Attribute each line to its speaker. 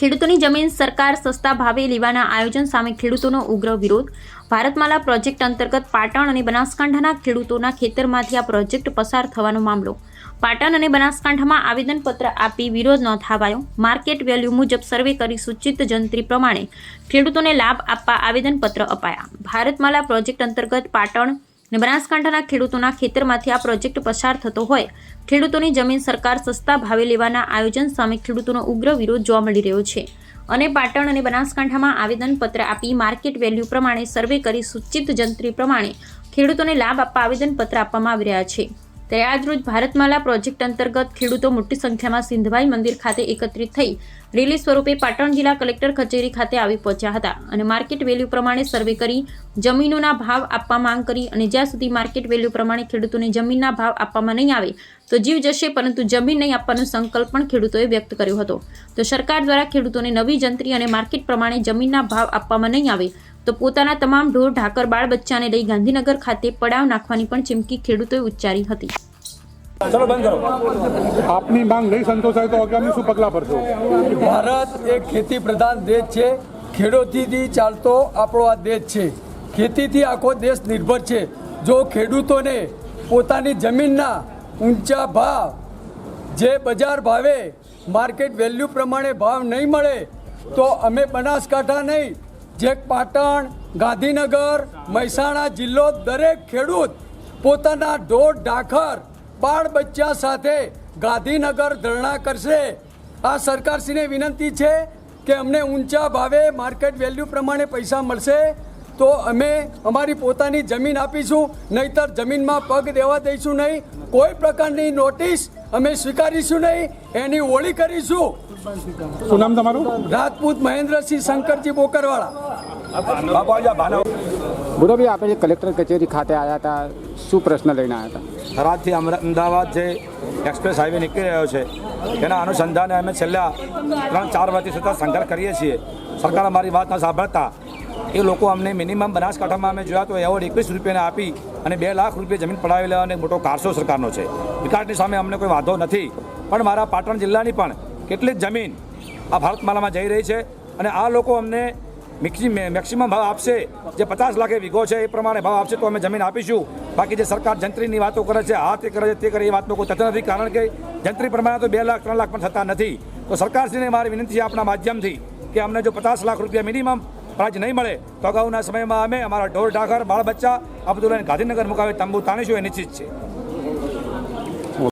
Speaker 1: ખેડૂતોની જમીન સરકાર સસ્તા ભાવે લેવાના આયોજન સામે ખેડૂતોનો ઉગ્ર વિરોધ. ભારતમાલા પ્રોજેક્ટ અંતર્ગત પાટણ અને બનાસકાંઠાના ખેડૂતોના ખેતરમાંથી આ પ્રોજેક્ટ પસાર થવાનો મામલો. પાટણ અને બનાસકાંઠામાં આવેદનપત્ર આપી વિરોધ નોંધાવાયો. માર્કેટ વેલ્યુ મુજબ સર્વે કરી સૂચિત જંત્રી પ્રમાણે ખેડૂતોને લાભ આપવા આવેદનપત્ર અપાયા. ભારતમાલા પ્રોજેક્ટ અંતર્ગત પાટણ અને બનાસકાંઠાના ખેડૂતોના ખેતરમાંથી આ પ્રોજેક્ટ પસાર થતો હોય, ખેડૂતોની જમીન સરકાર સસ્તા ભાવે લેવાના આયોજન સામે ખેડૂતોનો ઉગ્ર વિરોધ જોવા મળી રહ્યો છે. અને પાટણ અને બનાસકાંઠામાં આવેદનપત્ર આપી માર્કેટ વેલ્યુ પ્રમાણે સર્વે કરી સૂચિત જંત્રી પ્રમાણે ખેડૂતોને લાભ આપવા આવેદનપત્ર આપવામાં આવી રહ્યા છે. ત્યારે આજરોજ ભારતમાલા પ્રોજેક્ટ અંતર્ગત ખેડૂતો મોટી સંખ્યામાં સિંધભાઈ મંદિર ખાતે એકત્રિત થઈ રેલી સ્વરૂપે પાટણ જિલ્લા કલેક્ટર કચેરી ખાતે આવી પહોંચ્યા હતા અને માર્કેટ વેલ્યુ પ્રમાણે સર્વે કરી જમીનોના ભાવ આપવા માંગ કરી અને જ્યાં સુધી માર્કેટ વેલ્યુ પ્રમાણે ખેડૂતોને જમીનના ભાવ આપવામાં નહીં આવે તો જીવ જશે પરંતુ જમીન નહીં આપવાનો સંકલ્પ પણ ખેડૂતોએ વ્યક્ત કર્યો હતો. તો સરકાર દ્વારા ખેડૂતોને નવી જંત્રી અને માર્કેટ પ્રમાણે જમીનના ભાવ આપવામાં નહીં આવે તો પોતાના તમામ ઢોર ઢાકર બાળ બચ્ચાને લઈ ગાંધીનગર ખાતે પડાવ નાખવાની પણ ચીમકી ખેડૂતોએ ઉચ્ચારી હતી.
Speaker 2: ચલો બંધ કરો.
Speaker 3: આપની માંગ નહીં સંતોષાય તો આગામી શું પગલાં ભરશો?
Speaker 2: ભારત એક ખેતી પ્રધાન દેશ છે. ખેડૂતીથી ચાલતો આપણો આ દેશ છે. ખેતીથી આખો દેશ નિર્ભર છે. જો ખેડૂતોને પોતાની જમીનના ઊંચા ભાવ જે બજાર ભાવે માર્કેટ વેલ્યુ પ્રમાણે ભાવ નહીં મળે તો અમે બનાસકાંઠા નહીં જે પાટણ, ગાંધીનગર, મહેસાણા જિલ્લો દરેક ખેડૂત પોતાના ઢોર ઢાખર બાળ બચ્ચા સાથે ગાંધીનગર ધરણા કરશે. આ સરકારશ્રીને વિનંતી છે કે અમને ઊંચા ભાવે માર્કેટ વેલ્યુ પ્રમાણે પૈસા મળશે તો અમે અમારી પોતાની જમીન આપીશું, નહીતર જમીનમાં પગ દેવા દઈશું નહીં. કોઈ પ્રકારની નોટિસ અમે સ્વીકારીશું નહીં એની હોળી કરીશું.
Speaker 3: શું નામ તમારું?
Speaker 2: રાજપૂત મહેન્દ્રસિંહ શંકરજી બોકરવાળા.
Speaker 4: ગુરુભાઈ આપણે જે કલેક્ટર કચેરી ખાતે આવ્યા હતા શું પ્રશ્ન લઈને આવ્યા હતા?
Speaker 5: થરાદથી અમદાવાદ જે એક્સપ્રેસ હાઈવે નીકળી રહ્યો છે એના અનુસંધાને અમે છેલ્લા ત્રણ ચાર વર્ષથી સતત સંઘર્ષ કરીએ છીએ. સરકાર અમારી વાત ન સાંભળતા એ લોકો અમને મિનિમમ બનાસકાંઠામાં અમે જોયા તો એવોર્ડ એકવીસ રૂપિયાને આપી અને બે લાખ રૂપિયા જમીન પડાવી લેવાનો મોટો કારસો સરકારનો છે. વિકાસની સામે અમને કોઈ વાંધો નથી. પણ મારા પાટણ જિલ્લાની પણ કેટલીક જમીન આ ભારતમાલામાં જઈ રહી છે અને આ લોકો અમને મેક્સિમમ ભાવ આપશે. જે પચાસ લાખે વીઘો છે એ પ્રમાણે ભાવ આપશે તો અમે જમીન આપીશું. બાકી જે સરકાર જંત્રીની વાતો કરે છે, આ તે કરે છે, તે કરે એ વાતનો કોઈ થતો નથી. કારણ કે જંત્રી પ્રમાણે તો બે લાખ, ત્રણ લાખ પણ થતા નથી. તો સરકારશ્રીને મારી વિનંતી છે આપણા માધ્યમથી કે અમને જો પચાસ લાખ રૂપિયા મિનિમમ પ્રાઇઝ નહીં મળે તો અગાઉના સમયમાં અમે અમારા ઢોર, ઢાકર બાળ બચ્ચા અબ્દુલ્લાને ગાંધીનગર મુકાવે તંબુ તાણીશું એ નિશ્ચિત છે.